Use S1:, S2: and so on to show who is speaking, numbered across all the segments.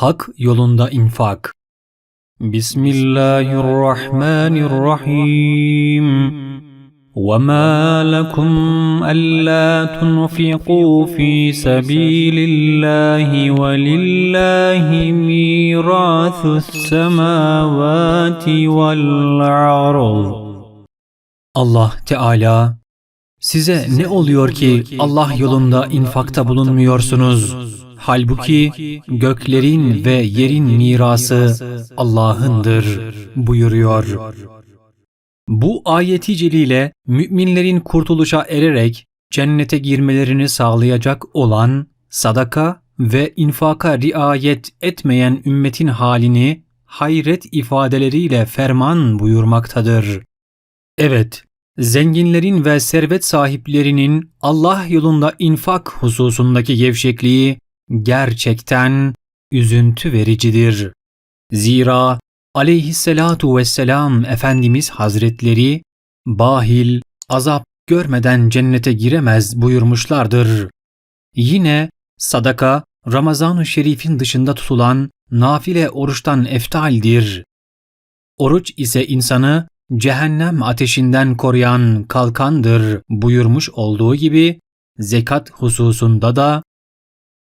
S1: Hak yolunda infak. Bismillahirrahmanirrahim. وما لكم ألا تنفقوا في سبيل الله ولله ميراث السماوات والأرض Allah Teala size ne oluyor ki Allah yolunda infakta bulunmuyorsunuz? Halbuki göklerin ve yerin mirası Allah'ındır buyuruyor. Bu ayeti celile müminlerin kurtuluşa ererek cennete girmelerini sağlayacak olan sadaka ve infaka riayet etmeyen ümmetin halini hayret ifadeleriyle ferman buyurmaktadır. Evet, zenginlerin ve servet sahiplerinin Allah yolunda infak hususundaki gevşekliği gerçekten üzüntü vericidir. Zira aleyhisselatu vesselam Efendimiz Hazretleri bahil, azap görmeden cennete giremez buyurmuşlardır. Yine sadaka Ramazan-ı Şerif'in dışında tutulan nafile oruçtan eftaldir. Oruç ise insanı cehennem ateşinden koruyan kalkandır buyurmuş olduğu gibi zekat hususunda da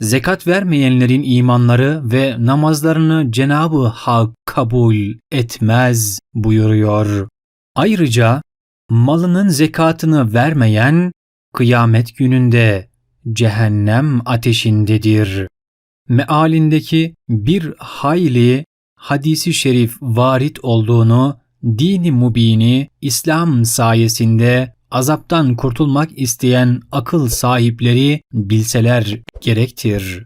S1: zekat vermeyenlerin imanları ve namazlarını Cenabı Hak kabul etmez buyuruyor. Ayrıca malının zekatını vermeyen kıyamet gününde cehennem ateşindedir. Mealindeki bir hayli hadisi şerif varit olduğunu dini mubini İslam sayesinde azaptan kurtulmak isteyen akıl sahipleri bilseler gerektir.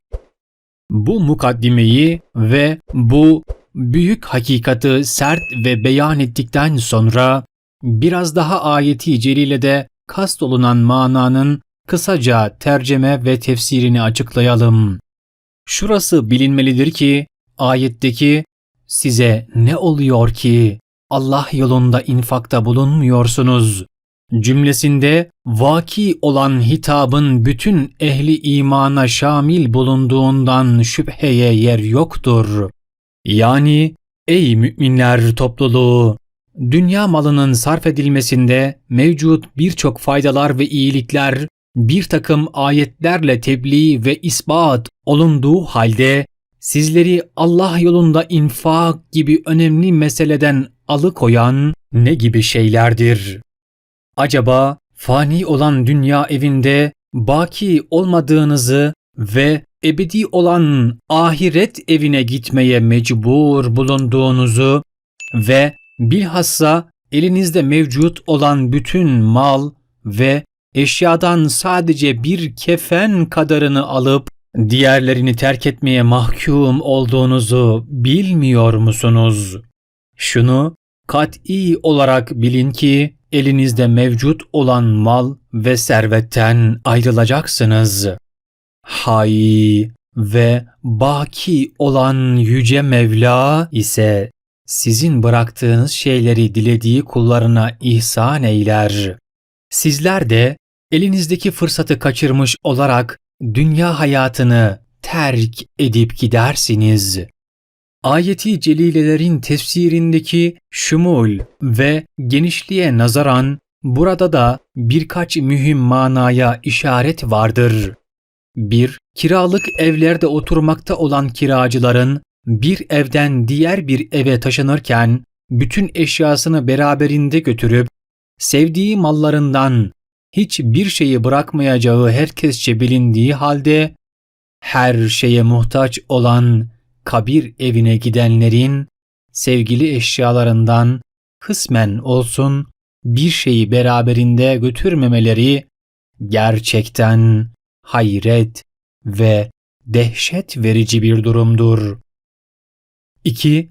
S1: Bu mukaddimeyi ve bu büyük hakikati sert ve beyan ettikten sonra biraz daha ayeti celilede kast olunan mananın kısaca terceme ve tefsirini açıklayalım. Şurası bilinmelidir ki ayetteki size ne oluyor ki Allah yolunda infakta bulunmuyorsunuz cümlesinde vaki olan hitabın bütün ehli imana şamil bulunduğundan şüpheye yer yoktur. Yani ey müminler topluluğu dünya malının sarf edilmesinde mevcut birçok faydalar ve iyilikler bir takım ayetlerle tebliğ ve ispat olunduğu halde sizleri Allah yolunda infak gibi önemli meseleden alıkoyan ne gibi şeylerdir? Acaba fani olan dünya evinde baki olmadığınızı ve ebedi olan ahiret evine gitmeye mecbur bulunduğunuzu ve bilhassa elinizde mevcut olan bütün mal ve eşyadan sadece bir kefen kadarını alıp diğerlerini terk etmeye mahkum olduğunuzu bilmiyor musunuz? Şunu kat'i olarak bilin ki elinizde mevcut olan mal ve servetten ayrılacaksınız. Hay ve baki olan yüce Mevla ise sizin bıraktığınız şeyleri dilediği kullarına ihsan eyler. Sizler de elinizdeki fırsatı kaçırmış olarak dünya hayatını terk edip gidersiniz. Ayeti celilelerin tefsirindeki şumul ve genişliğe nazaran burada da birkaç mühim manaya işaret vardır. 1. Kiralık evlerde oturmakta olan kiracıların bir evden diğer bir eve taşınırken bütün eşyasını beraberinde götürüp sevdiği mallarından hiçbir şeyi bırakmayacağı herkesçe bilindiği halde her şeye muhtaç olan kabir evine gidenlerin sevgili eşyalarından kısmen olsun bir şeyi beraberinde götürmemeleri gerçekten hayret ve dehşet verici bir durumdur. 2.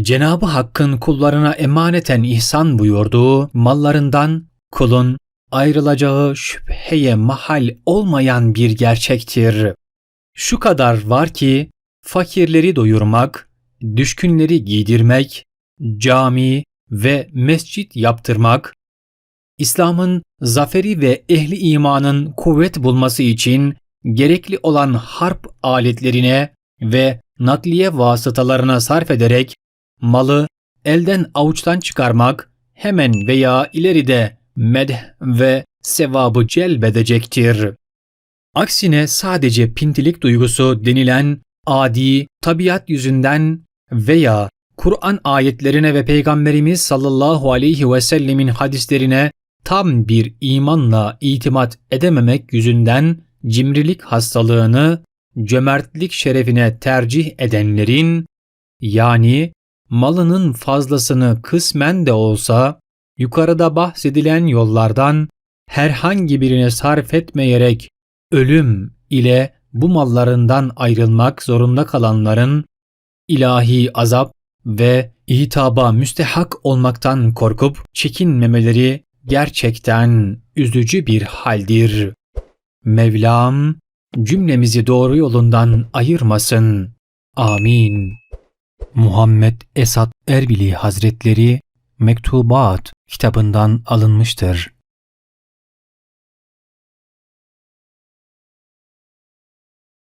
S1: Cenabı Hakk'ın kullarına emaneten ihsan buyurduğu mallarından kulun ayrılacağı şüpheye mahal olmayan bir gerçektir. Şu kadar var ki fakirleri doyurmak, düşkünleri giydirmek, cami ve mescit yaptırmak, İslam'ın zaferi ve ehli imanın kuvvet bulması için gerekli olan harp aletlerine ve
S2: nakliye vasıtalarına sarf ederek malı elden avuçtan çıkarmak hemen veya ileride medh ve sevabı celbedecektir. Aksine sadece pintilik duygusu denilen adi tabiat yüzünden veya Kur'an ayetlerine ve Peygamberimiz sallallahu aleyhi ve sellemin hadislerine tam bir imanla itimat edememek yüzünden cimrilik hastalığını cömertlik şerefine tercih edenlerin yani malının fazlasını kısmen de olsa yukarıda bahsedilen yollardan herhangi birine sarf etmeyerek ölüm ile bu mallarından ayrılmak zorunda kalanların ilahi azap ve hitaba müstehak olmaktan korkup çekinmemeleri gerçekten üzücü bir haldir. Mevlam cümlemizi doğru yolundan ayırmasın. Amin. Muhammed Esat Erbili Hazretleri Mektubat kitabından alınmıştır.